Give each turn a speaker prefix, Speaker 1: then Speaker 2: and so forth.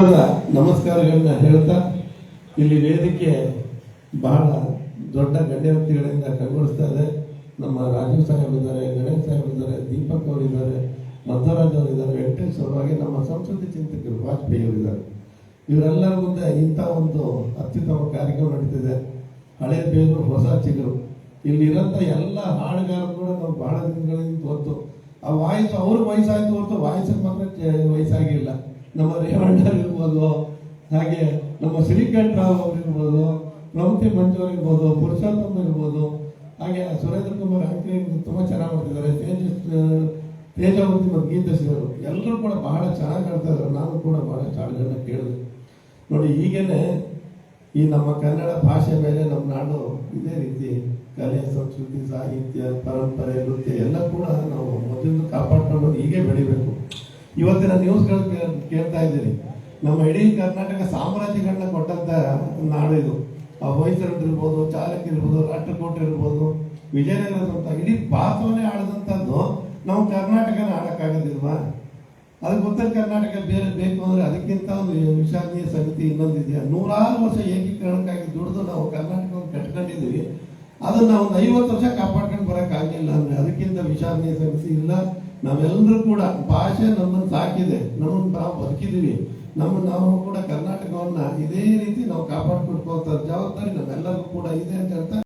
Speaker 1: ಹೃತ್ಪೂರ್ವದ ನಮಸ್ಕಾರಗಳನ್ನ ಹೇಳ್ತಾ ಇಲ್ಲಿ ವೇದಿಕೆ ಬಹಳ ದೊಡ್ಡ ಗಣ್ಯ ವ್ಯಕ್ತಿಗಳಿಂದ ಕಂಗೊಳಿಸ್ತಾ ಇದೆ. ನಮ್ಮ ರಾಜೀವ್ ಸಾಹೇಬ್ ಇದ್ದಾರೆ, ಗಣೇಶ್ ಸಾಹೇಬ್ ಇದ್ದಾರೆ, ದೀಪಕ್ ಅವರಿದ್ದಾರೆ ಮಧ್ವರಾಜ್ ಅವರಿದ್ದಾರೆ ವೆಂಕಟೇಶ್ ಅವರು ನಮ್ಮ ಸಂಸ್ಕೃತಿ ಚಿಂತಕರು ವಾಜಪೇಯಿ ಅವರಿದ್ದಾರೆ ಇವರೆಲ್ಲರ ಮುಂದೆ ಇಂಥ ಒಂದು ಅತ್ಯುತ್ತಮ ಕಾರ್ಯಕ್ರಮ ನಡೀತಿದೆ. ಹಳೆ ಬೇರು ಹೊಸ ಚಿಗುರು. ಇಲ್ಲಿರೋಂಥ ಎಲ್ಲ ಹಾಡುಗಾರರು ಕೂಡ ನಾವು ಬಹಳ ದಿನಗಳಿಂದ ಹೊತ್ತು, ಆ ವಾಯ್ಸ್ ಅವ್ರಿಗೆ ವಯಸ್ಸಾಯ್ತು ಹೊರತು ವಾಯ್ಸಿಗೆ ಮಾತ್ರ ವಯಸ್ಸಾಗಿಲ್ಲ. ನಮ್ಮ ರೇವಣ್ಣ ಇರ್ಬೋದು ಹಾಗೆ ನಮ್ಮ ಶ್ರೀಕಂಠ ರಾವ್ ಅವರಿರ್ಬೋದು ಪ್ರಮುಖ ಪ್ರಮತಿ ಮಂಜು ಅವ್ರು ಇರ್ಬೋದು ಪುರುಷೋತ್ತಮ ಇರ್ಬೋದು, ಹಾಗೆ ಸುರೇಂದ್ರ ಕುಮಾರ್ ಹಾಕಿ ತುಂಬ ಚೆನ್ನಾಗಿ ಮಾಡ್ತಿದ್ದಾರೆ ತೇಜಸ್ ತೇಜಾವತಿ ಮತ್ತು ಗೀತಶ್ರೀ ಅವರು, ಎಲ್ಲರೂ ಕೂಡ ಬಹಳ ಚೆನ್ನಾಗಿ ಕಾಣ್ತಾ ಇದ್ದಾರೆ. ನಾನು ಕೂಡ ಬಹಳ ಹಾಡುಗಳನ್ನ ಕೇಳಿದೆ. ನೋಡಿ ಹೀಗೇನೆ ಈ ನಮ್ಮ ಕನ್ನಡ ಭಾಷೆ ಮೇಲೆ ನಮ್ಮ ನಾಡು ಇದೇ ರೀತಿ ಕಲೆ, ಸಂಸ್ಕೃತಿ, ಸಾಹಿತ್ಯ, ಪರಂಪರೆ, ನೃತ್ಯ ಇವತ್ತಿನ ನ್ಯೂಸ್ಗಳು ಕೇಳ್- ಕೇಳ್ತಾ ಇದ್ದೀರಿ. ನಮ್ಮ ಇಡೀ ಕರ್ನಾಟಕ ಸಾಮ್ರಾಜ್ಯಗಳನ್ನ ಕೊಟ್ಟಂತ ನಾಡು ಇದು. ಆ ಇರ್ಬೋದು ಚಾಲಕ ಇರ್ಬೋದು ರಾಷ್ಟ್ರಕೂಟ ಇರ್ಬೋದು, ವಿಜಯನಗರ ಇಡೀ ಭಾರತವನ್ನೇ ಆಡದಂತದ್ದು ನಾವು ಕರ್ನಾಟಕನ ಆಡೋಕ್ಕಾಗೋದಿಲ್ವಾ? ಅದಕ್ಕೆ ಉತ್ತರ ಕರ್ನಾಟಕ ಬೇರೆ ಬೇಕು ಅಂದ್ರೆ ಅದಕ್ಕಿಂತ ಒಂದು ವಿಷಾದನೀಯ ಸಮಿತಿ ಇನ್ನೊಂದಿದೆಯಾ ನೂರಾರು ವರ್ಷ ಏಕೀಕರಣಕ್ಕಾಗಿ ದುಡಿದು ನಾವು ಕರ್ನಾಟಕವನ್ನು ಕಟ್ಕೊಂಡಿದ್ದೀವಿ ಅದನ್ನ ನಾವು ಒಂದು ಐವತ್ತು ವರ್ಷ ಕಾಪಾಡ್ಕೊಂಡು ಬರೋಕ್ಕಾಗಲಿಲ್ಲ ಅಂದ್ರೆ ಅದಕ್ಕಿಂತ ವಿಷಾದನೀಯ ಸಂಗತಿ ಇಲ್ಲ. ನಾವೆಲ್ಲರೂ ಕೂಡ ಭಾಷೆ ನಮ್ಮನ್ನು ಸಾಕಿದೆ ನಮ್ಮನ್ನು ನಾವು ಬದುಕಿದೀವಿ ನಮ್ಮ ನಾವು ಕೂಡ ಕರ್ನಾಟಕವನ್ನ ಇದೇ ರೀತಿ ನಾವು ಕಾಪಾಡ್ಕೊಡ್ಕೋತ ಜವಾಬ್ದಾರಿ ನಮ್ಮೆಲ್ಲರಿಗೂ ಕೂಡ ಇದೆ ಅಂತ ಹೇಳ್ತಾ